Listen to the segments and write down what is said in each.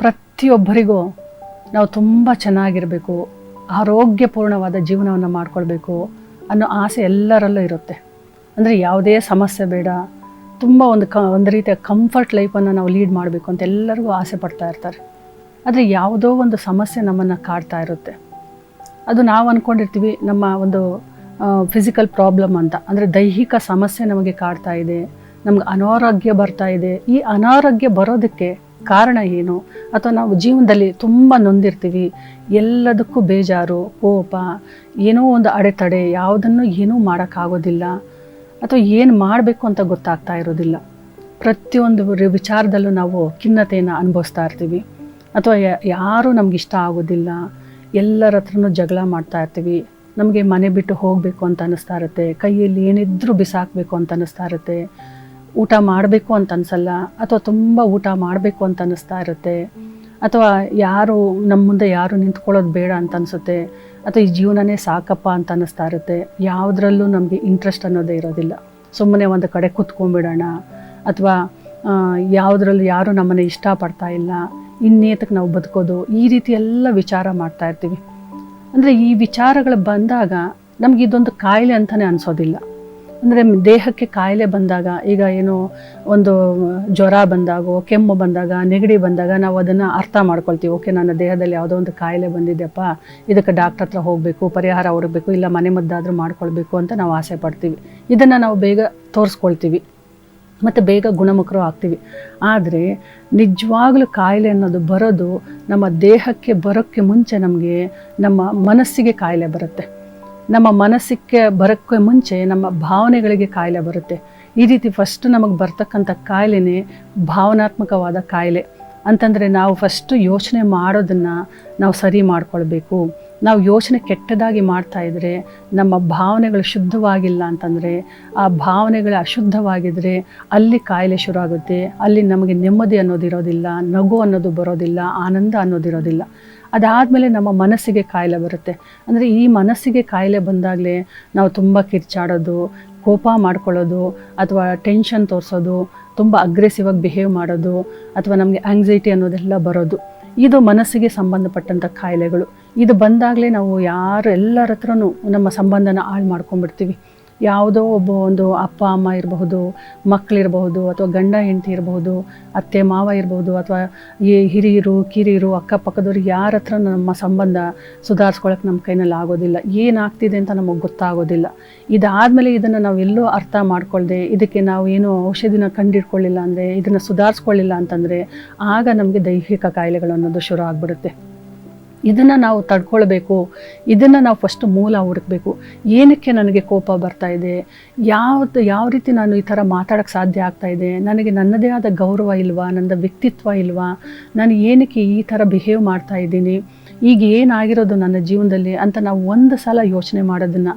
ಪ್ರತಿಯೊಬ್ಬರಿಗೂ ನಾವು ತುಂಬ ಚೆನ್ನಾಗಿರಬೇಕು, ಆರೋಗ್ಯಪೂರ್ಣವಾದ ಜೀವನವನ್ನು ಮಾಡಿಕೊಳ್ಬೇಕು ಅನ್ನೋ ಆಸೆ ಎಲ್ಲರಲ್ಲೂ ಇರುತ್ತೆ. ಅಂದರೆ ಯಾವುದೇ ಸಮಸ್ಯೆ ಬೇಡ, ತುಂಬ ಒಂದು ಕ, ಒಂದು ರೀತಿಯ ಕಂಫರ್ಟ್ ಲೈಫನ್ನು ನಾವು ಲೀಡ್ ಮಾಡಬೇಕು ಅಂತ ಎಲ್ಲರಿಗೂ ಆಸೆ ಪಡ್ತಾ ಇರ್ತಾರೆ. ಆದರೆ ಯಾವುದೋ ಒಂದು ಸಮಸ್ಯೆ ನಮ್ಮನ್ನು ಕಾಡ್ತಾ ಇರುತ್ತೆ. ಅದು ನಾವು ಅಂದ್ಕೊಂಡಿರ್ತೀವಿ ನಮ್ಮ ಒಂದು ಫಿಸಿಕಲ್ ಪ್ರಾಬ್ಲಮ್ ಅಂತ. ಅಂದರೆ ದೈಹಿಕ ಸಮಸ್ಯೆ ನಮಗೆ ಕಾಡ್ತಾ ಇದೆ, ನಮ್ಗೆ ಅನಾರೋಗ್ಯ ಬರ್ತಾ ಇದೆ. ಈ ಅನಾರೋಗ್ಯ ಬರೋದಕ್ಕೆ ಕಾರಣ ಏನು? ಅಥವಾ ನಾವು ಜೀವನದಲ್ಲಿ ತುಂಬ ನೊಂದಿರ್ತೀವಿ, ಎಲ್ಲದಕ್ಕೂ ಬೇಜಾರು, ಕೋಪ, ಏನೋ ಒಂದು ಅಡೆತಡೆ, ಯಾವುದನ್ನು ಏನೂ ಮಾಡೋಕ್ಕಾಗೋದಿಲ್ಲ, ಅಥವಾ ಏನು ಮಾಡಬೇಕು ಅಂತ ಗೊತ್ತಾಗ್ತಾ ಇರೋದಿಲ್ಲ. ಪ್ರತಿಯೊಂದು ವಿಚಾರದಲ್ಲೂ ನಾವು ಖಿನ್ನತೆಯನ್ನು ಅನುಭವಿಸ್ತಾ ಇರ್ತೀವಿ. ಅಥವಾ ಯಾರೂ ಇಷ್ಟ ಆಗೋದಿಲ್ಲ, ಎಲ್ಲರ ಹತ್ರನೂ ಜಗಳ ಮಾಡ್ತಾ ಇರ್ತೀವಿ. ನಮಗೆ ಮನೆ ಬಿಟ್ಟು ಹೋಗಬೇಕು ಅಂತ ಅನ್ನಿಸ್ತಾ ಇರುತ್ತೆ, ಕೈಯಲ್ಲಿ ಏನಿದ್ರೂ ಬಿಸಾಕಬೇಕು ಅಂತ ಅನ್ನಿಸ್ತಾ ಇರುತ್ತೆ. ಊಟ ಮಾಡಬೇಕು ಅಂತ ಅನ್ಸಲ್ಲ, ಅಥವಾ ತುಂಬ ಊಟ ಮಾಡಬೇಕು ಅಂತ ಅನ್ನಿಸ್ತಾ ಇರುತ್ತೆ. ಅಥವಾ ಯಾರು ನಮ್ಮ ಮುಂದೆ ಯಾರು ನಿಂತ್ಕೊಳ್ಳೋದು ಬೇಡ ಅಂತ ಅನಿಸುತ್ತೆ, ಅಥವಾ ಈ ಜೀವನನೇ ಸಾಕಪ್ಪ ಅಂತ ಅನ್ನಿಸ್ತಾ ಇರುತ್ತೆ. ಯಾವುದ್ರಲ್ಲೂ ನಮಗೆ ಇಂಟ್ರೆಸ್ಟ್ ಅನ್ನೋದೇ ಇರೋದಿಲ್ಲ. ಸುಮ್ಮನೆ ಒಂದು ಕಡೆ ಕೂತ್ಕೊಂಡ್ಬಿಡೋಣ, ಅಥವಾ ಯಾವುದ್ರಲ್ಲೂ ಯಾರು ನಮ್ಮನ್ನು ಇಷ್ಟಪಡ್ತಾ ಇಲ್ಲ ಇನ್ನೇತಕ್ಕೆ ನಾವು ಬದುಕೋದು, ಈ ರೀತಿ ಎಲ್ಲ ವಿಚಾರ ಮಾಡ್ತಾ ಇರ್ತೀವಿ. ಅಂದರೆ ಈ ವಿಚಾರಗಳು ಬಂದಾಗ ನಮ್ಗೆ ಇದೊಂದು ಕಾಯಿಲೆ ಅಂತಲೇ ಅನಿಸೋದಿಲ್ಲ. ಅಂದರೆ ದೇಹಕ್ಕೆ ಕಾಯಿಲೆ ಬಂದಾಗ, ಈಗ ಏನು ಒಂದು ಜ್ವರ ಬಂದಾಗೋ, ಕೆಮ್ಮು ಬಂದಾಗ, ನೆಗಡಿ ಬಂದಾಗ ನಾವು ಅದನ್ನು ಅರ್ಥ ಮಾಡ್ಕೊಳ್ತೀವಿ. ಓಕೆ, ನನ್ನ ದೇಹದಲ್ಲಿ ಯಾವುದೋ ಒಂದು ಕಾಯಿಲೆ ಬಂದಿದೆಯಪ್ಪ, ಇದಕ್ಕೆ ಡಾಕ್ಟರ್ ಹತ್ರ ಹೋಗಬೇಕು, ಪರಿಹಾರ ಹುಡುಕಬೇಕು, ಇಲ್ಲ ಮನೆ ಮದ್ದಾದರೂ ಮಾಡ್ಕೊಳ್ಬೇಕು ಅಂತ ನಾವು ಆಸೆ ಪಡ್ತೀವಿ. ಇದನ್ನು ನಾವು ಬೇಗ ತೋರಿಸ್ಕೊಳ್ತೀವಿ. ಮತ್ತು ಬೇಗ ಗುಣಮುಖರು ಆಗ್ತೀವಿ. ಆದರೆ ನಿಜವಾಗ್ಲೂ ಕಾಯಿಲೆ ಅನ್ನೋದು ಬರೋದು ನಮ್ಮ ದೇಹಕ್ಕೆ ಬರೋಕ್ಕೆ ಮುಂಚೆ ನಮಗೆ ನಮ್ಮ ಮನಸ್ಸಿಗೆ ಕಾಯಿಲೆ ಬರುತ್ತೆ. ನಮ್ಮ ಮನಸ್ಸಿಗೆ ಬರೋಕ್ಕೆ ಮುಂಚೆ ನಮ್ಮ ಭಾವನೆಗಳಿಗೆ ಕಾಯಿಲೆ ಬರುತ್ತೆ. ಈ ರೀತಿ ಫಸ್ಟ್ ನಮಗೆ ಬರ್ತಕ್ಕಂಥ ಕಾಯಿಲೆನೇ ಭಾವನಾತ್ಮಕವಾದ ಕಾಯಿಲೆ. ಅಂತಂದರೆ ನಾವು ಫಸ್ಟು ಯೋಚನೆ ಮಾಡೋದನ್ನು ನಾವು ಸರಿ ಮಾಡ್ಕೊಳ್ಬೇಕು. ನಾವು ಯೋಚನೆ ಕೆಟ್ಟದಾಗಿ ಮಾಡ್ತಾ ಇದ್ದರೆ ನಮ್ಮ ಭಾವನೆಗಳು ಶುದ್ಧವಾಗಿಲ್ಲ ಅಂತಂದರೆ ಆ ಭಾವನೆಗಳು ಅಶುದ್ಧವಾಗಿದ್ದರೆ ಅಲ್ಲಿ ಕಾಯಿಲೆ ಶುರು ಆಗುತ್ತೆ ಅಲ್ಲಿ ನಮಗೆ ನೆಮ್ಮದಿ ಅನ್ನೋದಿರೋದಿಲ್ಲ, ನಗು ಅನ್ನೋದು ಬರೋದಿಲ್ಲ, ಆನಂದ ಅನ್ನೋದಿರೋದಿಲ್ಲ. ಅದಾದಮೇಲೆ ನಮ್ಮ ಮನಸ್ಸಿಗೆ ಕಾಯಿಲೆ ಬರುತ್ತೆ. ಅಂದರೆ ಈ ಮನಸ್ಸಿಗೆ ಕಾಯಿಲೆ ಬಂದಾಗಲೇ ನಾವು ತುಂಬ ಕಿರ್ಚಾಡೋದು, ಕೋಪ ಮಾಡ್ಕೊಳ್ಳೋದು, ಅಥವಾ ಟೆನ್ಷನ್ ತೋರಿಸೋದು, ತುಂಬ ಅಗ್ರೆಸಿವ್ ಆಗಿ ಬಿಹೇವ್ ಮಾಡೋದು, ಅಥವಾ ನಮಗೆ ಆಂಗ್ಸೈಟಿ ಅನ್ನೋದೆಲ್ಲ ಬರೋದು. ಇದು ಮನಸ್ಸಿಗೆ ಸಂಬಂಧಪಟ್ಟಂಥ ಕಾಯಿಲೆಗಳು. ಇದು ಬಂದಾಗಲೇ ನಾವು ಯಾರು ಎಲ್ಲರ ಹತ್ರನೂ ನಮ್ಮ ಸಂಬಂಧನ ಹಾಳು ಮಾಡ್ಕೊಂಡ್ಬಿಡ್ತೀವಿ. ಯಾವುದೋ ಒಬ್ಬ ಒಂದು ಅಪ್ಪ, ಅಮ್ಮ ಇರಬಹುದು ಮಕ್ಕಳಿರಬಹುದು ಅಥವಾ ಗಂಡ, ಹೆಂಡತಿ ಇರಬಹುದು, ಅತ್ತೆ, ಮಾವ ಇರಬಹುದು, ಅಥವಾ ಈ ಹಿರಿಯರು, ಕಿರಿಯರು, ಅಕ್ಕಪಕ್ಕದವ್ರು ಯಾರ ಹತ್ರ ನಮ್ಮ ಸಂಬಂಧ ಸುಧಾರಿಸ್ಕೊಳಕ್ಕೆ ನಮ್ಮ ಕೈನಲ್ಲಿ ಆಗೋದಿಲ್ಲ. ಏನಾಗ್ತಿದೆ ಅಂತ ನಮಗೆ ಗೊತ್ತಾಗೋದಿಲ್ಲ. ಇದಾದಮೇಲೆ ಇದನ್ನು ನಾವು ಎಲ್ಲೂ ಅರ್ಥ ಮಾಡ್ಕೊಳ್ದೆ, ಇದಕ್ಕೆ ನಾವು ಏನು ಔಷಧಿನ ಕಂಡಿಡ್ಕೊಳ್ಳಿಲ್ಲ ಅಂದರೆ, ಇದನ್ನು ಸುಧಾರಿಸ್ಕೊಳ್ಳಿಲ್ಲ ಅಂತಂದರೆ, ಆಗ ನಮಗೆ ದೈಹಿಕ ಕಾಯಿಲೆಗಳು ಅನ್ನೋದು ಶುರು ಆಗಿಬಿಡುತ್ತೆ. ಇದನ್ನು ನಾವು ತಡ್ಕೊಳ್ಬೇಕು, ಇದನ್ನು ನಾವು ಫಸ್ಟ್ ಮೂಲ ಹುಡುಕಬೇಕು. ಏನಕ್ಕೆ ನನಗೆ ಕೋಪ ಬರ್ತಾ ಇದೆ? ಯಾವ್ದು, ಯಾವ ರೀತಿ ನಾನು ಈ ಥರ ಮಾತಾಡೋಕ್ಕೆ ಸಾಧ್ಯ ಆಗ್ತಾ ಇದೆ? ನನಗೆ ನನ್ನದೇ ಆದ ಗೌರವ ಇಲ್ವಾ? ನನ್ನ ವ್ಯಕ್ತಿತ್ವ ಇಲ್ವಾ? ನಾನು ಏನಕ್ಕೆ ಈ ಥರ ಬಿಹೇವ್ ಮಾಡ್ತಾ ಇದ್ದೀನಿ? ಈಗ ಏನಾಗಿರೋದು ನನ್ನ ಜೀವನದಲ್ಲಿ ಅಂತ ನಾವು ಒಂದು ಸಲ ಯೋಚನೆ ಮಾಡೋದನ್ನು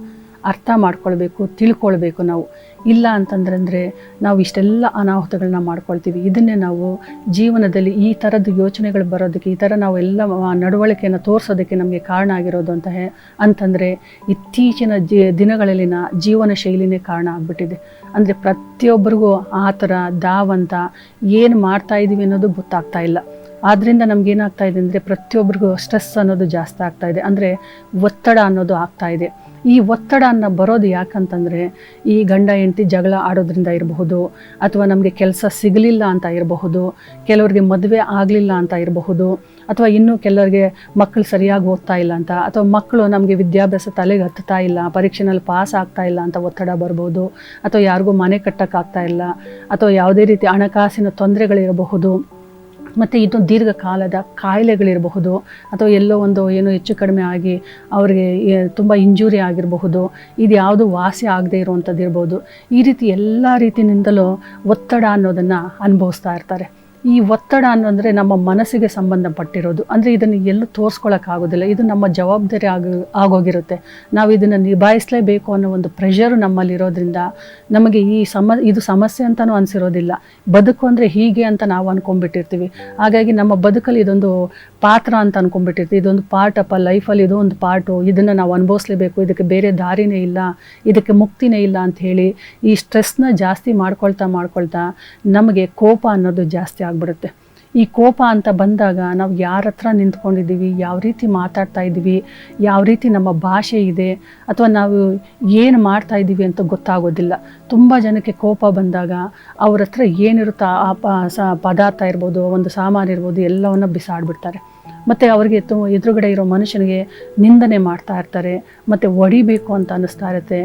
ಅರ್ಥ ಮಾಡ್ಕೊಳ್ಬೇಕು, ತಿಳ್ಕೊಳ್ಬೇಕು ನಾವು. ಇಲ್ಲ ಅಂತಂದ್ರೆ ನಾವು ಇಷ್ಟೆಲ್ಲ ಅನಾಹುತಗಳನ್ನ ಮಾಡ್ಕೊಳ್ತೀವಿ. ಇದನ್ನೇ ನಾವು ಜೀವನದಲ್ಲಿ ಈ ಥರದ್ದು ಯೋಚನೆಗಳು ಬರೋದಕ್ಕೆ, ಈ ಥರ ನಾವು ಎಲ್ಲ ನಡವಳಿಕೆಯನ್ನು ತೋರಿಸೋದಕ್ಕೆ ನಮಗೆ ಕಾರಣ ಆಗಿರೋದು ಅಂತ ಹೇ, ಅಂತಂದರೆ ಇತ್ತೀಚಿನ ಜಿ, ದಿನಗಳಲ್ಲಿನ ಜೀವನ ಶೈಲಿನೇ ಕಾರಣ ಆಗಿಬಿಟ್ಟಿದೆ. ಅಂದರೆ ಪ್ರತಿಯೊಬ್ಬರಿಗೂ ಆ ಥರ ದಾವಂತ ಏನು ಮಾಡ್ತಾ ಇದ್ದೀವಿ ಅನ್ನೋದು ಗೊತ್ತಾಗ್ತಾ ಇಲ್ಲ. ಆದ್ದರಿಂದ ನಮಗೇನಾಗ್ತಾ ಇದೆ ಅಂದರೆ ಪ್ರತಿಯೊಬ್ಬರಿಗೂ ಸ್ಟ್ರೆಸ್ ಅನ್ನೋದು ಜಾಸ್ತಿ ಆಗ್ತಾ ಇದೆ. ಅಂದರೆ ಒತ್ತಡ ಅನ್ನೋದು ಆಗ್ತಾ ಇದೆ. ಈ ಒತ್ತಡ ಅನ್ನ ಬರೋದು ಯಾಕಂತಂದರೆ ಈ ಗಂಡ ಹೆಂಡತಿ ಜಗಳ ಆಡೋದ್ರಿಂದ ಇರಬಹುದು, ಅಥವಾ ನಮಗೆ ಕೆಲಸ ಸಿಗಲಿಲ್ಲ ಅಂತ ಇರಬಹುದು, ಕೆಲವರಿಗೆ ಮದುವೆ ಆಗಲಿಲ್ಲ ಅಂತ ಇರಬಹುದು, ಅಥವಾ ಇನ್ನೂ ಕೆಲವರಿಗೆ ಮಕ್ಕಳು ಸರಿಯಾಗಿ ಓದ್ತಾ ಇಲ್ಲ ಅಂತ, ಅಥವಾ ಮಕ್ಕಳು ನಮಗೆ ವಿದ್ಯಾಭ್ಯಾಸ ತಲೆಗೆ ಹತ್ತುತ್ತಾ ಇಲ್ಲ, ಪರೀಕ್ಷೆನಲ್ಲಿ ಪಾಸ್ ಆಗ್ತಾ ಇಲ್ಲ ಅಂತ ಒತ್ತಡ ಬರ್ಬೋದು, ಅಥವಾ ಯಾರಿಗೂ ಮನೆ ಕಟ್ಟೋಕ್ಕಾಗ್ತಾ ಇಲ್ಲ, ಅಥವಾ ಯಾವುದೇ ರೀತಿ ಹಣಕಾಸಿನ ತೊಂದರೆಗಳಿರಬಹುದು ಮತ್ತು ಇದು ದೀರ್ಘಕಾಲದ ಕಾಯಿಲೆಗಳಿರಬಹುದು ಅಥವಾ ಎಲ್ಲೋ ಒಂದು ಏನೋ ಹೆಚ್ಚು ಕಡಿಮೆ ಆಗಿ ಅವರಿಗೆ ತುಂಬ ಇಂಜುರಿ ಆಗಿರಬಹುದು. ಇದು ಯಾವುದು ವಾಸಿ ಆಗದೆ ಇರುವಂಥದ್ದು ಇರ್ಬೋದು ಈ ರೀತಿ ಎಲ್ಲ ರೀತಿಯಿಂದಲೂ ಒತ್ತಡ ಅನ್ನೋದನ್ನು ಅನುಭವಿಸ್ತಾ ಇರ್ತಾರೆ. ಈ ಒತ್ತಡ ಅನ್ನೋದ್ರೆ ನಮ್ಮ ಮನಸ್ಸಿಗೆ ಸಂಬಂಧಪಟ್ಟಿರೋದು. ಅಂದರೆ ಇದನ್ನು ಎಲ್ಲೂ ತೋರಿಸ್ಕೊಳ್ಳೋಕ್ಕಾಗೋದಿಲ್ಲ ಇದು ನಮ್ಮ ಜವಾಬ್ದಾರಿ ಆಗ, ಆಗೋಗಿರುತ್ತೆ. ನಾವು ಇದನ್ನು ನಿಭಾಯಿಸಲೇಬೇಕು ಅನ್ನೋ ಒಂದು ಪ್ರೆಷರು ನಮ್ಮಲ್ಲಿರೋದ್ರಿಂದ ನಮಗೆ ಈ ಸಮ, ಇದು ಸಮಸ್ಯೆ ಅಂತಲೂ ಅನಿಸಿರೋದಿಲ್ಲ. ಬದುಕು ಅಂದರೆ ಹೀಗೆ ಅಂತ ನಾವು ಅಂದ್ಕೊಂಡ್ಬಿಟ್ಟಿರ್ತೀವಿ ಹಾಗಾಗಿ ನಮ್ಮ ಬದುಕಲ್ಲಿ ಇದೊಂದು ಪಾತ್ರ ಅಂತ ಅಂದ್ಕೊಂಡ್ಬಿಟ್ಟಿರ್ತೀವಿ ಇದೊಂದು ಪಾರ್ಟ್ ಅಪ್ಪ ಲೈಫಲ್ಲಿ ಇದು ಒಂದು ಪಾರ್ಟು ಇದನ್ನು ನಾವು ಅನುಭವಿಸ್ಲೇಬೇಕು. ಇದಕ್ಕೆ ಬೇರೆ ದಾರಿನೇ ಇಲ್ಲ. ಇದಕ್ಕೆ ಮುಕ್ತಿನೇ ಇಲ್ಲ ಅಂತ ಹೇಳಿ ಈ ಸ್ಟ್ರೆಸ್ನ ಜಾಸ್ತಿ ಮಾಡ್ಕೊಳ್ತಾ ಮಾಡ್ಕೊಳ್ತಾ ನಮಗೆ ಕೋಪ ಅನ್ನೋದು ಜಾಸ್ತಿ ಆಗಿಬಿಡುತ್ತೆ. ಈ ಕೋಪ ಅಂತ ಬಂದಾಗ ನಾವು ಯಾರ ಹತ್ರ ನಿಂತ್ಕೊಂಡಿದ್ದೀವಿ, ಯಾವ ರೀತಿ ಮಾತಾಡ್ತಾ ಇದ್ದೀವಿ, ಯಾವ ರೀತಿ ನಮ್ಮ ಭಾಷೆ ಇದೆ, ಅಥವಾ ನಾವು ಏನು ಮಾಡ್ತಾ ಇದ್ದೀವಿ ಅಂತ ಗೊತ್ತಾಗೋದಿಲ್ಲ. ತುಂಬ ಜನಕ್ಕೆ ಕೋಪ ಬಂದಾಗ ಅವ್ರ ಹತ್ರ ಏನಿರುತ್ತೋ ಆ ಪ, ಸ, ಪದಾರ್ಥ ಇರ್ಬೋದು, ಒಂದು ಸಾಮಾನು ಇರ್ಬೋದು, ಎಲ್ಲವನ್ನು ಬಿಸಾಡ್ಬಿಡ್ತಾರೆ. ಮತ್ತು ಅವ್ರಿಗೆ ತು ಎದುರುಗಡೆ ಇರೋ ಮನುಷ್ಯನಿಗೆ ನಿಂದನೆ ಮಾಡ್ತಾ ಇರ್ತಾರೆ, ಮತ್ತು ಹೊಡಿಬೇಕು ಅಂತ ಅನ್ನಿಸ್ತಾ ಇರುತ್ತೆ.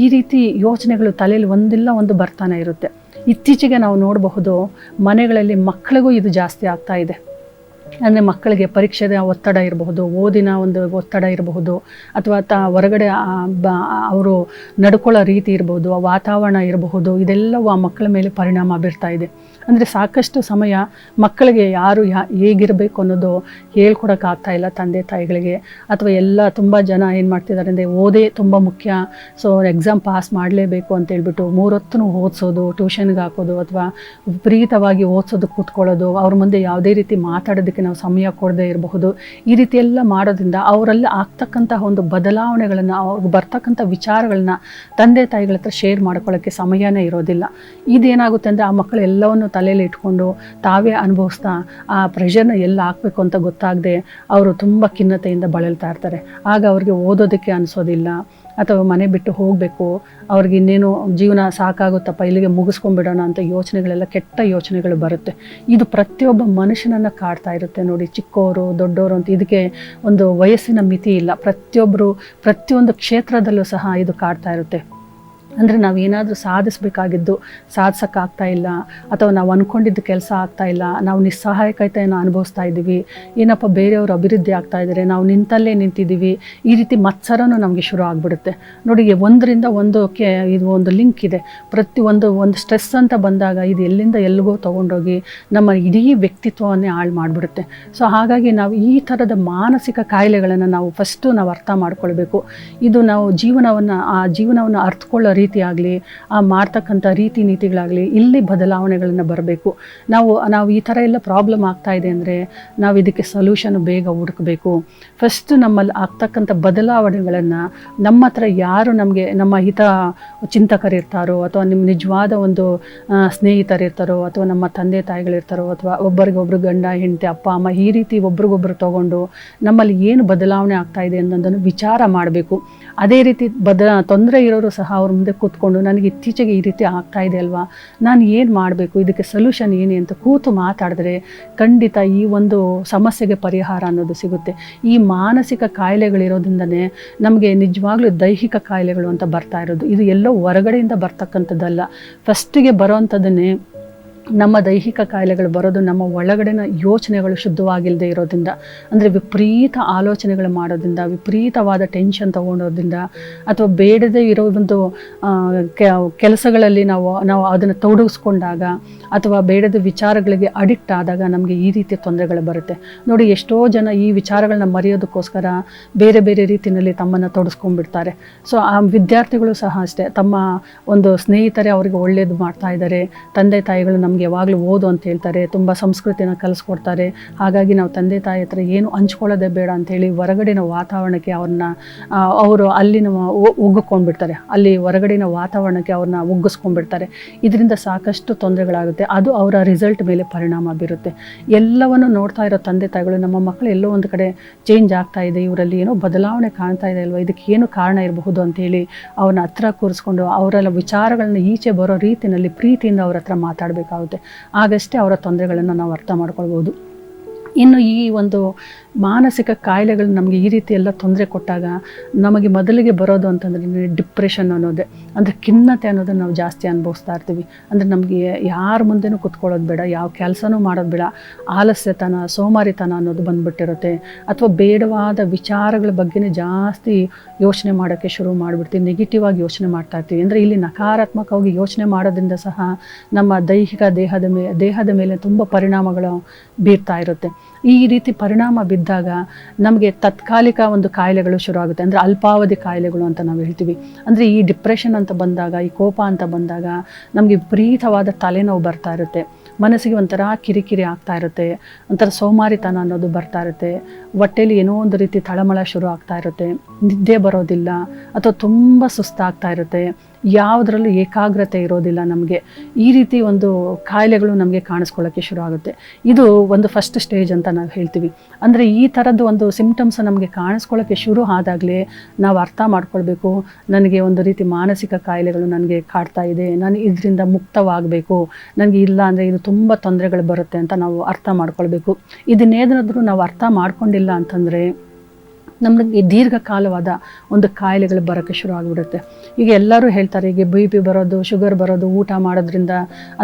ಈ ರೀತಿ ಯೋಚನೆಗಳು ತಲೆಯಲ್ಲಿ ಒಂದಿಲ್ಲ, ಒಂದು ಬರ್ತಾನೆ ಇರುತ್ತೆ. ಇತ್ತೀಚೆಗೆ ನಾವು ನೋಡಬಹುದು ಮನೆಗಳಲ್ಲಿ ಮಕ್ಕಳಿಗೂ ಇದು ಜಾಸ್ತಿ ಆಗ್ತಾ ಇದೆ. ಅಂದರೆ ಮಕ್ಕಳಿಗೆ ಪರೀಕ್ಷೆದ ಒತ್ತಡ ಇರಬಹುದು, ಓದಿನ ಒಂದು ಒತ್ತಡ ಇರಬಹುದು, ಅಥವಾ ತ ಹೊರಗಡೆ ಬ, ಅವರು ನಡ್ಕೊಳ್ಳೋ ರೀತಿ ಇರ್ಬೋದು ಆ ವಾತಾವರಣ ಇರಬಹುದು, ಇದೆಲ್ಲವೂ ಆ ಮಕ್ಕಳ ಮೇಲೆ ಪರಿಣಾಮ ಬೀರ್ತಾ ಇದೆ. ಅಂದರೆ ಸಾಕಷ್ಟು ಸಮಯ ಮಕ್ಕಳಿಗೆ ಯಾರು ಯಾ, ಹೇಗಿರಬೇಕು ಅನ್ನೋದು ಹೇಳ್ಕೊಡೋಕ್ಕಾಗ್ತಾ ಇಲ್ಲ ತಂದೆ ತಾಯಿಗಳಿಗೆ. ಅಥವಾ ಎಲ್ಲ ತುಂಬ ಜನ ಏನು ಮಾಡ್ತಿದ್ದಾರೆ ಅಂದರೆ ಓದೇ ತುಂಬ ಮುಖ್ಯ. ಸೊ ಎಕ್ಸಾಮ್ ಪಾಸ್ ಮಾಡಲೇಬೇಕು ಅಂತ ಹೇಳ್ಬಿಟ್ಟು ಓದಿಸೋದು ಟ್ಯೂಷನ್ಗೆ ಹಾಕೋದು, ಅಥವಾ ವಿಪರೀತವಾಗಿ ಓದಿಸೋದು ಕೂತ್ಕೊಳ್ಳೋದು, ಅವ್ರ ಮುಂದೆ ಯಾವುದೇ ರೀತಿ ಮಾತಾಡೋದಕ್ಕೆ ನಾವು ಸಮಯ ಕೊಡದೇ ಇರಬಹುದು. ಈ ರೀತಿ ಎಲ್ಲ ಮಾಡೋದ್ರಿಂದ ಅವರಲ್ಲಿ ಆಗ್ತಕ್ಕಂತಹ ಒಂದು ಬದಲಾವಣೆಗಳನ್ನು ಅವ್ರಿಗೆ ಬರ್ತಕ್ಕಂಥ ವಿಚಾರಗಳನ್ನ ತಂದೆ ತಾಯಿಗಳ ಹತ್ರ ಶೇರ್ ಮಾಡ್ಕೊಳ್ಳೋಕ್ಕೆ ಸಮಯನೇ ಇರೋದಿಲ್ಲ. ಇದೇನಾಗುತ್ತೆ ಅಂದರೆ ಆ ಮಕ್ಕಳು ಎಲ್ಲವನ್ನು ತಲೆಯಲ್ಲಿ ಇಟ್ಕೊಂಡು ತಾವೇ ಅನುಭವಿಸ್ತಾ ಆ ಪ್ರೆಷರ್ನ ಎಲ್ಲ ಹಾಕಬೇಕು ಅಂತ ಗೊತ್ತಾಗದೆ ಅವರು ತುಂಬ ಖಿನ್ನತೆಯಿಂದ ಬಳಲ್ತಾ ಇರ್ತಾರೆ. ಆಗ ಅವ್ರಿಗೆ ಓದೋದಕ್ಕೆ ಅನಿಸೋದಿಲ್ಲ. ಅಥವಾ ಮನೆ ಬಿಟ್ಟು ಹೋಗಬೇಕು, ಅವ್ರಿಗೆ ಇನ್ನೇನು ಜೀವನ ಸಾಕಾಗುತ್ತಪ್ಪ, ಇಲ್ಲಿಗೆ ಮುಗಿಸ್ಕೊಂಡ್ಬಿಡೋಣ ಅಂತ ಯೋಚನೆಗಳೆಲ್ಲ ಕೆಟ್ಟ ಯೋಚನೆಗಳು ಬರುತ್ತೆ. ಇದು ಪ್ರತಿಯೊಬ್ಬ ಮನುಷ್ಯನನ್ನು ಕಾಡ್ತಾ ಇರುತ್ತೆ ನೋಡಿ ಚಿಕ್ಕವರು ದೊಡ್ಡವರು ಅಂತ ಇದಕ್ಕೆ ಒಂದು ವಯಸ್ಸಿನ ಮಿತಿ ಇಲ್ಲ. ಪ್ರತಿಯೊಬ್ಬರು ಪ್ರತಿಯೊಂದು ಕ್ಷೇತ್ರದಲ್ಲೂ ಸಹ ಇದು ಕಾಡ್ತಾ ಇರುತ್ತೆ. ಅಂದರೆ ನಾವು ಏನಾದರೂ ಸಾಧಿಸಬೇಕಾಗಿದ್ದು ಸಾಧಿಸೋಕ್ಕಾಗ್ತಾ ಇಲ್ಲ, ಅಥವಾ ನಾವು ಅಂದ್ಕೊಂಡಿದ್ದ ಕೆಲಸ ಆಗ್ತಾ ಇಲ್ಲ, ನಾವು ನಿಸ್ಸಹಾಯಕತೆಯನ್ನು ಅನುಭವಿಸ್ತಾ ಇದ್ದೀವಿ, ಏನಪ್ಪ ಬೇರೆಯವರು ಅಭಿವೃದ್ಧಿ ಆಗ್ತಾ ಇದ್ದಾರೆ ನಾವು ನಿಂತಲ್ಲೇ ನಿಂತಿದ್ದೀವಿ, ಈ ರೀತಿ ಮತ್ಸರನೂ ನಮಗೆ ಶುರು ಆಗಿಬಿಡುತ್ತೆ. ನೋಡಿ ಒಂದರಿಂದ ಒಂದು ಕೆ, ಇದು ಒಂದು ಲಿಂಕ್ ಇದೆ. ಪ್ರತಿ ಒಂದು ಒಂದು ಸ್ಟ್ರೆಸ್ ಅಂತ ಬಂದಾಗ ಇದು ಎಲ್ಲಿಂದ ಎಲ್ಲಿಗೋ ತೊಗೊಂಡೋಗಿ ನಮ್ಮ ಇಡೀ ವ್ಯಕ್ತಿತ್ವವನ್ನೇ ಹಾಳು ಮಾಡಿಬಿಡುತ್ತೆ. ಸೊ ಹಾಗಾಗಿ ನಾವು ಈ ಥರದ ಮಾನಸಿಕ ಕಾಯಿಲೆಗಳನ್ನು ನಾವು ಫಸ್ಟು ನಾವು ಅರ್ಥ ಮಾಡ್ಕೊಳ್ಬೇಕು. ಇದು ನಾವು ಜೀವನವನ್ನು, ಆ ಜೀವನವನ್ನು ಅರ್ಥಕೊಳ್ಳೋ ರೀತಿ ಆಗಲಿ, ಆ ಮಾಡ್ತಕ್ಕಂಥ ರೀತಿ ನೀತಿಗಳಾಗಲಿ, ಇಲ್ಲಿ ಬದಲಾವಣೆಗಳನ್ನು ಬರಬೇಕು. ನಾವು ನಾವು ಈ ಥರ ಎಲ್ಲ ಪ್ರಾಬ್ಲಮ್ ಆಗ್ತಾ ಇದೆ ಅಂದರೆ ನಾವು ಇದಕ್ಕೆ ಸೊಲ್ಯೂಷನ್ ಬೇಗ ಹುಡುಕಬೇಕು. ಫಸ್ಟ್ ನಮ್ಮಲ್ಲಿ ಆಗ್ತಕ್ಕಂಥ ಬದಲಾವಣೆಗಳನ್ನು ನಮ್ಮ ಹತ್ರ ಯಾರು ನಮಗೆ, ನಮ್ಮ ಹಿತ ಚಿಂತಕರಿರ್ತಾರೋ ಅಥವಾ ನಿಮ್ಮ ನಿಜವಾದ ಒಂದು ಸ್ನೇಹಿತರಿರ್ತಾರೋ ಅಥವಾ ನಮ್ಮ ತಂದೆ ತಾಯಿಗಳಿರ್ತಾರೋ ಅಥವಾ ಒಬ್ಬರಿಗೊಬ್ಬರು ಗಂಡ, ಹೆಂಡತಿ, ಅಪ್ಪ, ಅಮ್ಮ, ಈ ರೀತಿ ಒಬ್ರಿಗೊಬ್ರು ತಗೊಂಡು ನಮ್ಮಲ್ಲಿ ಏನು ಬದಲಾವಣೆ ಆಗ್ತಾ ಇದೆ ಅನ್ನೋದನ್ನು ವಿಚಾರ ಮಾಡಬೇಕು. ಅದೇ ರೀತಿ ಬದ ತೊಂದರೆ ಇರೋರು ಸಹ ಅವ್ರ ಮುಂದೆ ಕೂತ್ಕೊಂಡು ನನಗೆ ಇತ್ತೀಚೆಗೆ ಈ ರೀತಿ ಆಗ್ತಾ ಇದೆ ಅಲ್ವಾ? ನಾನು ಏನು ಮಾಡಬೇಕು? ಇದಕ್ಕೆ ಸೊಲ್ಯೂಷನ್ ಏನೇ ಅಂತ ಕೂತು ಮಾತಾಡಿದ್ರೆ ಖಂಡಿತ ಈ ಒಂದು ಸಮಸ್ಯೆಗೆ ಪರಿಹಾರ ಅನ್ನೋದು ಸಿಗುತ್ತೆ. ಈ ಮಾನಸಿಕ ಕಾಯಿಲೆಗಳಿರೋದ್ರಿಂದನೇ ನಮಗೆ ನಿಜವಾಗ್ಲೂ ದೈಹಿಕ ಕಾಯಿಲೆಗಳು ಅಂತ ಬರ್ತಾ ಇರೋದು. ಇದು ಎಲ್ಲೋ ಹೊರಗಡೆಯಿಂದ ಬರ್ತಕ್ಕಂಥದ್ದಲ್ಲ. ಫಸ್ಟಿಗೆ ಬರೋವಂಥದ್ದನ್ನೇ ನಮ್ಮ ದೈಹಿಕ ಕಾಯಿಲೆಗಳು ಬರೋದು ನಮ್ಮ ಒಳಗಡೆನ ಯೋಚನೆಗಳು ಶುದ್ಧವಾಗಿಲ್ಲದೆ ಇರೋದ್ರಿಂದ, ಅಂದರೆ ವಿಪರೀತ ಆಲೋಚನೆಗಳು ಮಾಡೋದ್ರಿಂದ, ವಿಪರೀತವಾದ ಟೆನ್ಷನ್ ತೊಗೊಂಡೋದ್ರಿಂದ, ಅಥವಾ ಬೇಡದೇ ಇರೋ ಒಂದು ಕೆಲಸಗಳಲ್ಲಿ ನಾವು ನಾವು ಅದನ್ನು ತೊಡಗಿಸ್ಕೊಂಡಾಗ, ಅಥವಾ ಬೇಡದ ವಿಚಾರಗಳಿಗೆ ಅಡಿಕ್ಟ್ ಆದಾಗ ನಮಗೆ ಈ ರೀತಿಯ ತೊಂದರೆಗಳು ಬರುತ್ತೆ. ನೋಡಿ, ಎಷ್ಟೋ ಜನ ಈ ವಿಚಾರಗಳನ್ನ ಮರೆಯೋದಕ್ಕೋಸ್ಕರ ಬೇರೆ ಬೇರೆ ರೀತಿಯಲ್ಲಿ ತಮ್ಮನ್ನು ತೊಡಸ್ಕೊಂಡ್ಬಿಡ್ತಾರೆ. ಸೊ ಆ ವಿದ್ಯಾರ್ಥಿಗಳು ಸಹ ಅಷ್ಟೇ, ತಮ್ಮ ಒಂದು ಸ್ನೇಹಿತರೆ ಅವರಿಗೆ ಒಳ್ಳೆಯದು ಮಾಡ್ತಾ ಇದ್ದಾರೆ, ತಂದೆ ತಾಯಿಗಳು ನಮಗೆ ಯಾವಾಗಲೂ ಓದು ಅಂತ ಹೇಳ್ತಾರೆ, ತುಂಬ ಸಂಸ್ಕೃತಿನ ಕಲಿಸ್ಕೊಡ್ತಾರೆ. ಹಾಗಾಗಿ ನಾವು ತಂದೆ ತಾಯಿ ಹತ್ರ ಏನು ಹಂಚ್ಕೊಳ್ಳೋದೇ ಬೇಡ ಅಂತೇಳಿ ಹೊರಗಡೆನ ವಾತಾವರಣಕ್ಕೆ ಅವ್ರನ್ನ ಅವರು ಅಲ್ಲಿನ ಒಗ್ಗಿಕೊಂಡ್ಬಿಡ್ತಾರೆ ಅಲ್ಲಿ ಹೊರಗಡೆನ ವಾತಾವರಣಕ್ಕೆ ಅವ್ರನ್ನ ಒಗ್ಗಿಸ್ಕೊಂಡ್ಬಿಡ್ತಾರೆ ಇದರಿಂದ ಸಾಕಷ್ಟು ತೊಂದರೆಗಳಾಗುತ್ತೆ. ಅದು ಅವರ ರಿಸಲ್ಟ್ ಮೇಲೆ ಪರಿಣಾಮ ಬೀರುತ್ತೆ. ಎಲ್ಲವನ್ನು ನೋಡ್ತಾ ಇರೋ ತಂದೆ ತಾಯಿಗಳು, ನಮ್ಮ ಮಕ್ಕಳು ಎಲ್ಲೋ ಒಂದು ಕಡೆ ಚೇಂಜ್ ಆಗ್ತಾ ಇದೆ, ಇವರಲ್ಲಿ ಏನೋ ಬದಲಾವಣೆ ಕಾಣ್ತಾ ಇದೆ ಅಲ್ವಾ, ಇದಕ್ಕೆ ಏನು ಕಾರಣ ಇರಬಹುದು ಅಂತೇಳಿ ಅವ್ರನ್ನ ಹತ್ರ ಕೂರಿಸ್ಕೊಂಡು ಅವರೆಲ್ಲ ವಿಚಾರಗಳನ್ನ ಈಚೆ ಬರೋ ರೀತಿಯಲ್ಲಿ ಪ್ರೀತಿಯಿಂದ ಅವ್ರ ಹತ್ರ ಆಗಷ್ಟೇ ಅವರ ತೊಂದರೆಗಳನ್ನು ನಾವು ಅರ್ಥ ಮಾಡ್ಕೊಳ್ಬೋದು. ಇನ್ನು ಈ ಒಂದು ಮಾನಸಿಕ ಕಾಯಿಲೆಗಳು ನಮಗೆ ಈ ರೀತಿ ಎಲ್ಲ ತೊಂದರೆ ಕೊಟ್ಟಾಗ ನಮಗೆ ಮೊದಲಿಗೆ ಬರೋದು ಅಂತಂದ್ರೆ ಡಿಪ್ರೆಷನ್ ಅನ್ನೋದೇ. ಅಂದರೆ ಖಿನ್ನತೆ ಅನ್ನೋದನ್ನು ನಾವು ಜಾಸ್ತಿ ಅನುಭವಿಸ್ತಾ ಇರ್ತೀವಿ. ಅಂದರೆ ನಮಗೆ ಯಾರ ಮುಂದೆನೂ ಕುತ್ಕೊಳ್ಳೋದು ಬೇಡ, ಯಾವ ಕೆಲಸನೂ ಮಾಡೋದು ಬೇಡ. ಆಲಸ್ಯತನ, ಸೋಮಾರಿತನ ಅನ್ನೋದು ಬಂದ್ಬಿಟ್ಟಿರುತ್ತೆ. ಅಥವಾ ಬೇಡವಾದ ವಿಚಾರಗಳ ಬಗ್ಗೆನೇ ಜಾಸ್ತಿ ಯೋಚನೆ ಮಾಡೋಕ್ಕೆ ಶುರು ಮಾಡಿಬಿಡ್ತೀವಿ. ನೆಗೆಟಿವ್ ಆಗಿ ಯೋಚನೆ ಮಾಡ್ತಾ ಇರ್ತೀವಿ. ಅಂದರೆ ಇಲ್ಲಿ ನಕಾರಾತ್ಮಕವಾಗಿ ಯೋಚನೆ ಮಾಡೋದ್ರಿಂದ ಸಹ ನಮ್ಮ ದೈಹಿಕ ದೇಹದ ಮೇ, ದೇಹದ ಮೇಲೆ ತುಂಬ ಪರಿಣಾಮಗಳು ಬೀರ್ತಾ ಇರುತ್ತೆ. ಈ ರೀತಿ ಪರಿಣಾಮ ಬಿದ್ದಾಗ ನಮಗೆ ತತ್ಕಾಲಿಕ ಒಂದು ಕಾಯಿಲೆಗಳು ಶುರುವಾಗುತ್ತೆ. ಅಂದರೆ ಅಲ್ಪಾವಧಿ ಕಾಯಿಲೆಗಳು ಅಂತ ನಾವು ಹೇಳ್ತೀವಿ. ಅಂದರೆ ಈ ಡಿಪ್ರೆಷನ್ ಅಂತ ಬಂದಾಗ, ಈ ಕೋಪ ಅಂತ ಬಂದಾಗ ನಮಗೆ ವಿಪರೀತವಾದ ತಲೆನೋವು ಬರ್ತಾ ಇರುತ್ತೆ. ಮನಸ್ಸಿಗೆ ಒಂಥರ ಕಿರಿಕಿರಿ ಆಗ್ತಾ ಇರುತ್ತೆ. ಒಂಥರ ಸೋಮಾರಿತನ ಅನ್ನೋದು ಬರ್ತಾ ಇರುತ್ತೆ. ಹೊಟ್ಟೆಲಿ ಏನೋ ಒಂದು ರೀತಿ ತಳಮಳ ಶುರು ಆಗ್ತಾ ಇರುತ್ತೆ. ನಿದ್ದೆ ಬರೋದಿಲ್ಲ ಅಥವಾ ತುಂಬ ಸುಸ್ತಾಗ್ತಾ ಇರುತ್ತೆ. ಯಾವುದರಲ್ಲೂ ಏಕಾಗ್ರತೆ ಇರೋದಿಲ್ಲ ನಮಗೆ. ಈ ರೀತಿ ಒಂದು ಕಾಯಿಲೆಗಳು ನಮಗೆ ಕಾಣಿಸ್ಕೊಳ್ಳೋಕ್ಕೆ ಶುರು ಆಗುತ್ತೆ. ಇದು ಒಂದು ಫಸ್ಟ್ ಸ್ಟೇಜ್ ಅಂತ ನಾವು ಹೇಳ್ತೀವಿ. ಅಂದರೆ ಈ ಥರದ್ದು ಒಂದು ಸಿಂಪ್ಟಮ್ಸ್ ನಮಗೆ ಕಾಣಿಸ್ಕೊಳ್ಳೋಕ್ಕೆ ಶುರು ಆದಾಗಲೇ ನಾವು ಅರ್ಥ ಮಾಡ್ಕೊಳ್ಬೇಕು. ನನಗೆ ಒಂದು ರೀತಿ ಮಾನಸಿಕ ಕಾಯಿಲೆಗಳು ನನಗೆ ಕಾಡ್ತಾ ಇದೆ. ನಾನು ಇದರಿಂದ ಮುಕ್ತವಾಗಬೇಕು. ನನಗೆ ಇಲ್ಲ ಅಂದರೆ ಇದು ತುಂಬ ತೊಂದರೆಗಳು ಬರುತ್ತೆ ಅಂತ ನಾವು ಅರ್ಥ ಮಾಡ್ಕೊಳ್ಬೇಕು. ಇದನ್ನೇನಾದರೂ ನಾವು ಅರ್ಥ ಮಾಡ್ಕೊಂಡಿಲ್ಲ ಅಂತಂದರೆ ನಮಗೆ ದೀರ್ಘಕಾಲವಾದ ಒಂದು ಕಾಯಿಲೆಗಳು ಬರೋಕ್ಕೆ ಶುರು ಆಗಿಬಿಡುತ್ತೆ. ಈಗ ಎಲ್ಲರೂ ಹೇಳ್ತಾರೆ, ಈಗ ಬಿ ಪಿ ಬರೋದು, ಶುಗರ್ ಬರೋದು, ಊಟ ಮಾಡೋದ್ರಿಂದ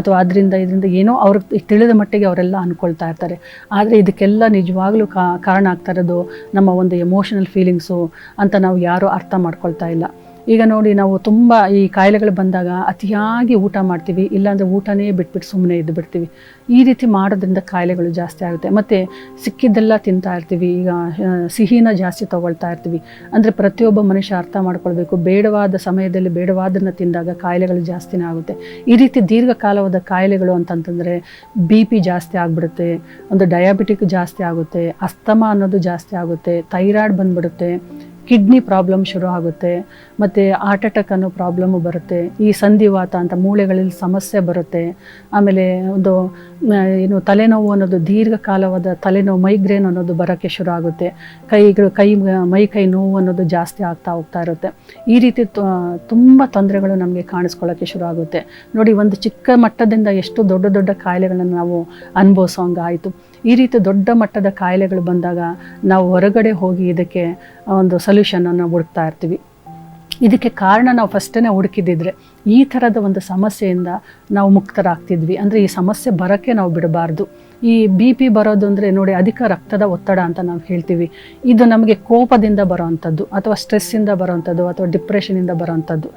ಅಥವಾ ಅದರಿಂದ, ಇದರಿಂದ ಏನೋ ಅವ್ರಿಗೆ ತಿಳಿದ ಮಟ್ಟಿಗೆ ಅವರೆಲ್ಲ ಅಂದ್ಕೊಳ್ತಾ ಇರ್ತಾರೆ. ಆದರೆ ಇದಕ್ಕೆಲ್ಲ ನಿಜವಾಗ್ಲೂ ಕಾರಣ ಆಗ್ತಾ ಇರೋದು ನಮ್ಮ ಒಂದು ಎಮೋಷನಲ್ ಫೀಲಿಂಗ್ಸು ಅಂತ ನಾವು ಯಾರೂ ಅರ್ಥ ಮಾಡ್ಕೊಳ್ತಾ ಇಲ್ಲ. ಈಗ ನೋಡಿ ನಾವು ತುಂಬ ಈ ಕಾಯಿಲೆಗಳು ಬಂದಾಗ ಅತಿಯಾಗಿ ಊಟ ಮಾಡ್ತೀವಿ, ಇಲ್ಲಾಂದರೆ ಊಟನೇ ಬಿಟ್ಬಿಟ್ಟು ಸುಮ್ಮನೆ ಇದ್ದು ಬಿಡ್ತೀವಿ. ಈ ರೀತಿ ಮಾಡೋದ್ರಿಂದ ಕಾಯಿಲೆಗಳು ಜಾಸ್ತಿ ಆಗುತ್ತೆ. ಮತ್ತು ಸಿಕ್ಕಿದ್ದೆಲ್ಲ ತಿಂತಾ ಇರ್ತೀವಿ, ಈಗ ಸಿಹಿನ ಜಾಸ್ತಿ ತಗೊಳ್ತಾ ಇರ್ತೀವಿ. ಅಂದರೆ ಪ್ರತಿಯೊಬ್ಬ ಮನುಷ್ಯ ಅರ್ಥ ಮಾಡ್ಕೊಳ್ಬೇಕು. ಬೇಡವಾದ ಸಮಯದಲ್ಲಿ ಬೇಡವಾದನ್ನು ತಿಂದಾಗ ಕಾಯಿಲೆಗಳು ಜಾಸ್ತಿನೇ ಆಗುತ್ತೆ. ಈ ರೀತಿ ದೀರ್ಘಕಾಲವಾದ ಕಾಯಿಲೆಗಳು ಅಂತಂತಂದರೆ ಬಿ ಪಿ ಜಾಸ್ತಿ ಆಗಿಬಿಡುತ್ತೆ, ಒಂದು ಡಯಾಬಿಟಿಕ್ ಜಾಸ್ತಿ ಆಗುತ್ತೆ, ಅಸ್ತಮ ಅನ್ನೋದು ಜಾಸ್ತಿ ಆಗುತ್ತೆ, ಥೈರಾಯ್ಡ್ ಬಂದ್ಬಿಡುತ್ತೆ ಕಿಡ್ನಿ ಪ್ರಾಬ್ಲಮ್ ಶುರು ಆಗುತ್ತೆ, ಮತ್ತು ಹಾರ್ಟ್ ಅಟ್ಯಾಕ್ ಅನ್ನೋ ಪ್ರಾಬ್ಲಮ್ಮು ಬರುತ್ತೆ, ಈ ಸಂಧಿವಾತ ಅಂತ ಮೂಳೆಗಳಲ್ಲಿ ಸಮಸ್ಯೆ ಬರುತ್ತೆ, ಆಮೇಲೆ ಒಂದು ಏನು ತಲೆನೋವು ಅನ್ನೋದು ದೀರ್ಘಕಾಲವಾದ ತಲೆನೋವು, ಮೈಗ್ರೇನ್ ಅನ್ನೋದು ಬರೋಕ್ಕೆ ಶುರು ಆಗುತ್ತೆ, ಕೈಗಳು, ಕೈ, ಮೈ, ಕೈ ನೋವು ಅನ್ನೋದು ಜಾಸ್ತಿ ಆಗ್ತಾ ಹೋಗ್ತಾ ಇರುತ್ತೆ. ಈ ರೀತಿ ತುಂಬ ತೊಂದರೆಗಳು ನಮಗೆ ಕಾಣಿಸ್ಕೊಳ್ಳೋಕ್ಕೆ ಶುರು ಆಗುತ್ತೆ. ನೋಡಿ, ಒಂದು ಚಿಕ್ಕ ಮಟ್ಟದಿಂದ ಎಷ್ಟು ದೊಡ್ಡ ದೊಡ್ಡ ಕಾಯಿಲೆಗಳನ್ನು ನಾವು ಅನುಭವಿಸೋ ಆಯಿತು ಈ ರೀತಿ ದೊಡ್ಡ ಮಟ್ಟದ ಕಾಯಿಲೆಗಳು ಬಂದಾಗ ನಾವು ಹೊರಗಡೆ ಹೋಗಿ ಇದಕ್ಕೆ ಒಂದು ಸೊಲ್ಯೂಷನನ್ನು ಹುಡುಕ್ತಾ ಇರ್ತೀವಿ. ಇದಕ್ಕೆ ಕಾರಣ ನಾವು ಫಸ್ಟೇ ಹುಡುಕಿದ್ದಿದ್ರೆ ಈ ಥರದ ಒಂದು ಸಮಸ್ಯೆಯಿಂದ ನಾವು ಮುಕ್ತರಾಗ್ತಿದ್ವಿ. ಅಂದರೆ ಈ ಸಮಸ್ಯೆ ಬರೋಕ್ಕೆ ನಾವು ಬಿಡಬಾರ್ದು. ಈ ಬಿ ಪಿ ಬರೋದು ಅಂದರೆ ನೋಡಿ ಅಧಿಕ ರಕ್ತದ ಒತ್ತಡ ಅಂತ ನಾವು ಹೇಳ್ತೀವಿ. ಇದು ನಮಗೆ ಕೋಪದಿಂದ ಬರೋವಂಥದ್ದು ಅಥವಾ ಸ್ಟ್ರೆಸ್ಸಿಂದ ಬರೋವಂಥದ್ದು ಅಥವಾ ಡಿಪ್ರೆಷನಿಂದ ಬರೋವಂಥದ್ದು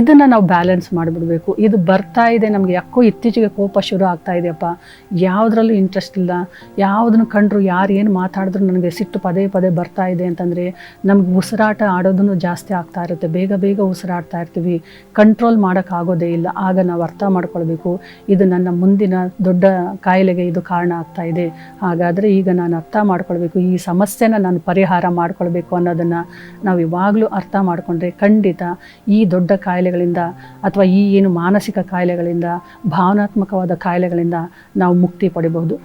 ಇದನ್ನು ನಾವು ಬ್ಯಾಲೆನ್ಸ್ ಮಾಡಿಬಿಡಬೇಕು. ಇದು ಬರ್ತಾ ಇದೆ ನಮಗೆ. ಯಾಕೋ ಇತ್ತೀಚೆಗೆ ಕೋಪ ಶುರು ಆಗ್ತಾ ಇದೆಯಪ್ಪ. ಯಾವುದ್ರಲ್ಲೂ ಇಂಟ್ರೆಸ್ಟ್ ಇಲ್ಲ. ಯಾವುದನ್ನು ಕಂಡ್ರು, ಯಾರು ಏನು ಮಾತಾಡಿದ್ರು ನನಗೆ ಸಿಟ್ಟು ಪದೇ ಪದೇ ಬರ್ತಾ ಇದೆ ಅಂತಂದರೆ ನಮಗೆ ಉಸಿರಾಟ ಆಡೋದನ್ನು ಜಾಸ್ತಿ ಆಗ್ತಾ ಇರುತ್ತೆ. ಬೇಗ ಬೇಗ ಉಸಿರಾಡ್ತಾ ಇರ್ತೀವಿ. ಕಂಟ್ರೋಲ್ ಮಾಡೋಕ್ಕಾಗೋದೇ ಇಲ್ಲ. ಆಗ ನಾವು ಅರ್ಥ ಮಾಡ್ಕೊಳ್ಬೇಕು, ಇದು ನನ್ನ ಮುಂದಿನ ದೊಡ್ಡ ಕಾಯಿಲೆಗೆ ಇದು ಕಾರಣ ಆಗ್ತಾ ಇದೆ. ಹಾಗಾದರೆ ಈಗ ನಾನು ಅರ್ಥ ಮಾಡ್ಕೊಳ್ಬೇಕು, ಈ ಸಮಸ್ಯೆನ ನಾನು ಪರಿಹಾರ ಮಾಡ್ಕೊಳ್ಬೇಕು ಅನ್ನೋದನ್ನು ನಾವು ಇವಾಗಲೂ ಅರ್ಥ ಮಾಡಿಕೊಂಡ್ರೆ ಖಂಡಿತ ಈ ದೊಡ್ಡ ಕಾಯಿಲೆಗಳಿಂದ ಅಥವಾ ಈ ಏನು ಮಾನಸಿಕ ಕಾಯಿಲೆಗಳಿಂದ, ಭಾವನಾತ್ಮಕವಾದ ಕಾಯಿಲೆಗಳಿಂದ ನಾವು ಮುಕ್ತಿ ಪಡಿಬಹುದು.